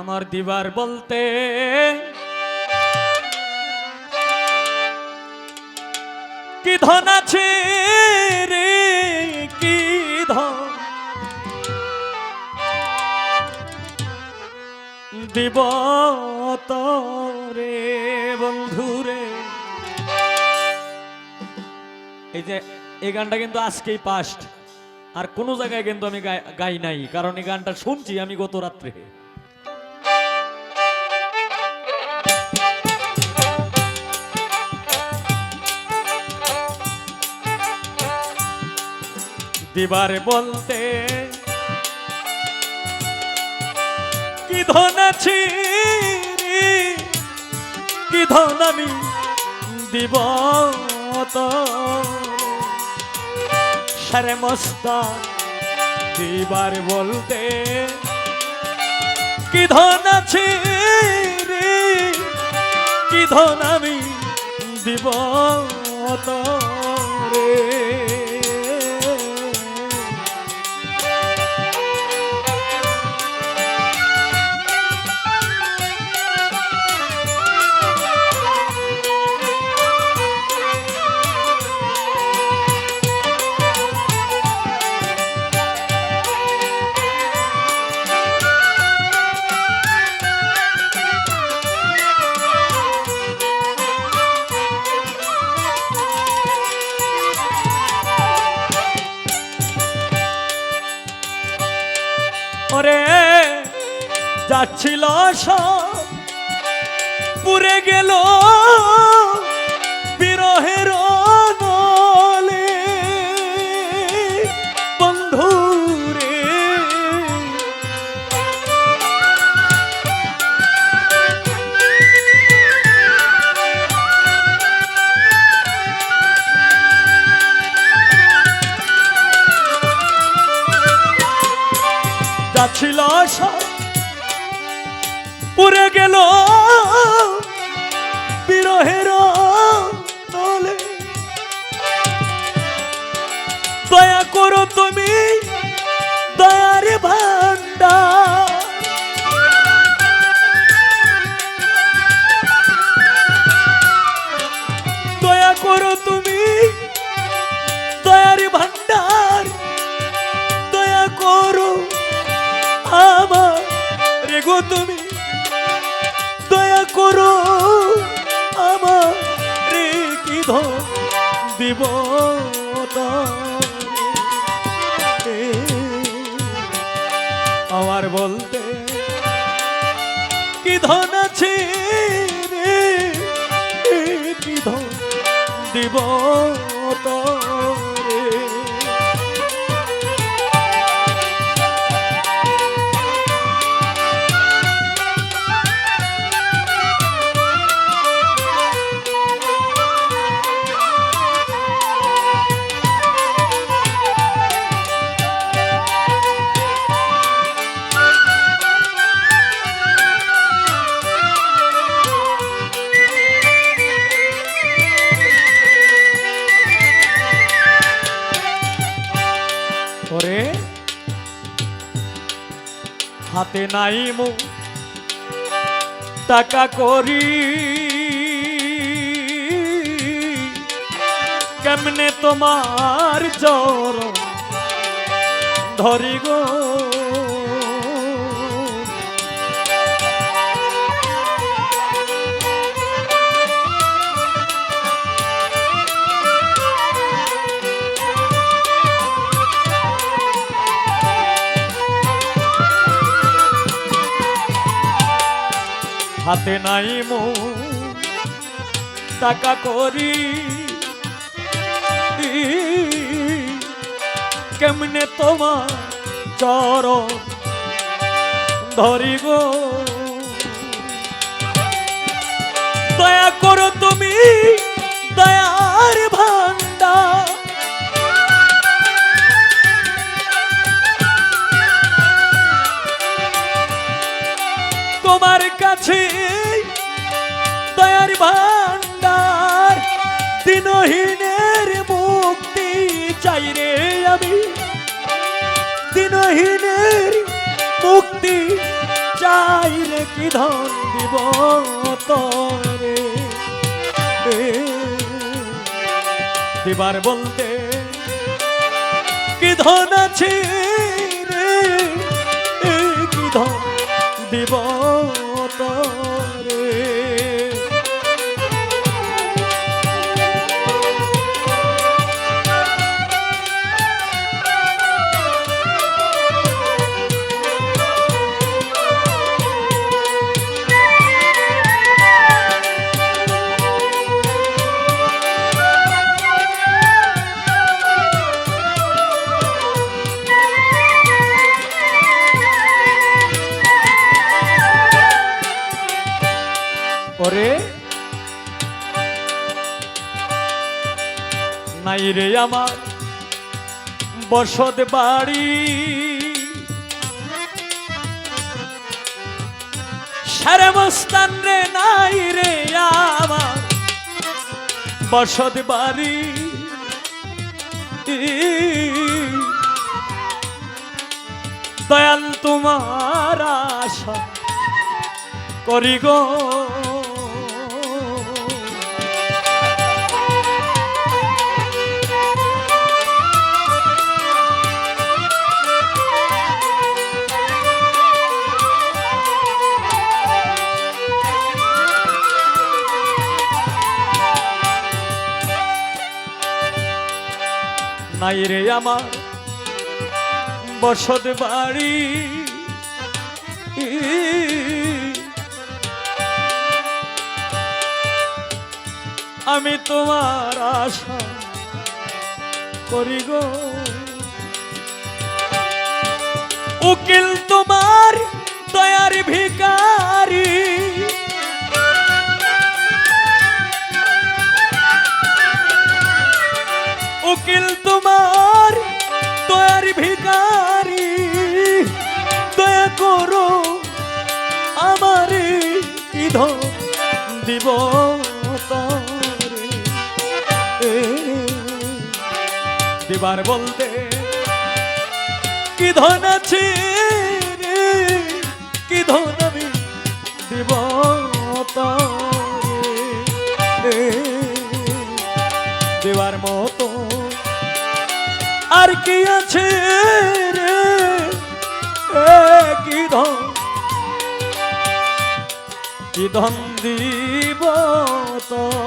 আমার দিবার বলতে। কি ধন আছে রে, কি ধন? দিব বন্ধু রে এই যে, এই গানটা কিন্তু আজকেই পাস্ট আর কোনো জায়গায় কিন্তু আমি গাই নাই, কারণ এই গানটা শুনছি আমি গত রাত্রে। দিবার বলতে। কি ধন আছে কি ধন আমি দিব সারে মস্তা দিবার বলতে। কি ধন আছে কি ধন আমি দিব তো? ওরে যাচ্ছিল সব পুরে গেল বিরহের যাচ্ছিল সব পুরে গেল বিরহের দয়া করো তুমি রেগো তুমি, দয়া করো আমার কি ধন দিব। আমার বলতে কি ধন আছে রে কি দিব হাতে নাই মো। টাকা করি। কেমনে তোমার জ্বর ধরি গো হাতে নাই মো। টাকা করি কেমনে তোমার চর ধরি গো দয়া করো তুমি দয়ার ভান্ডা তোমার কাছে দয়ার ভান্ডার দিনহীনের মুক্তি চাই রে আমি। দিনহীনের মুক্তি চাই রে, কি ধন দিব তোরে? দিবার বলতে কি ধন আছে রে? কি ধন দিব ওরে নাই রে আমার বসত বাড়ি। সারে মস্তান রে, নাই রে আমার বসত বাড়ি। দয়াল তোমার আশা করি গো। নাই আমার বসত বাড়ি। আমি তোমার আশা করি গো। উকিল তোমার দিব দিবার বলতে কি ধন আছে রে? কি ধন আমি দিব তরে? দেওয়ার মতো আর কি আছে রে? কি ধন? কি ধন দি pastor.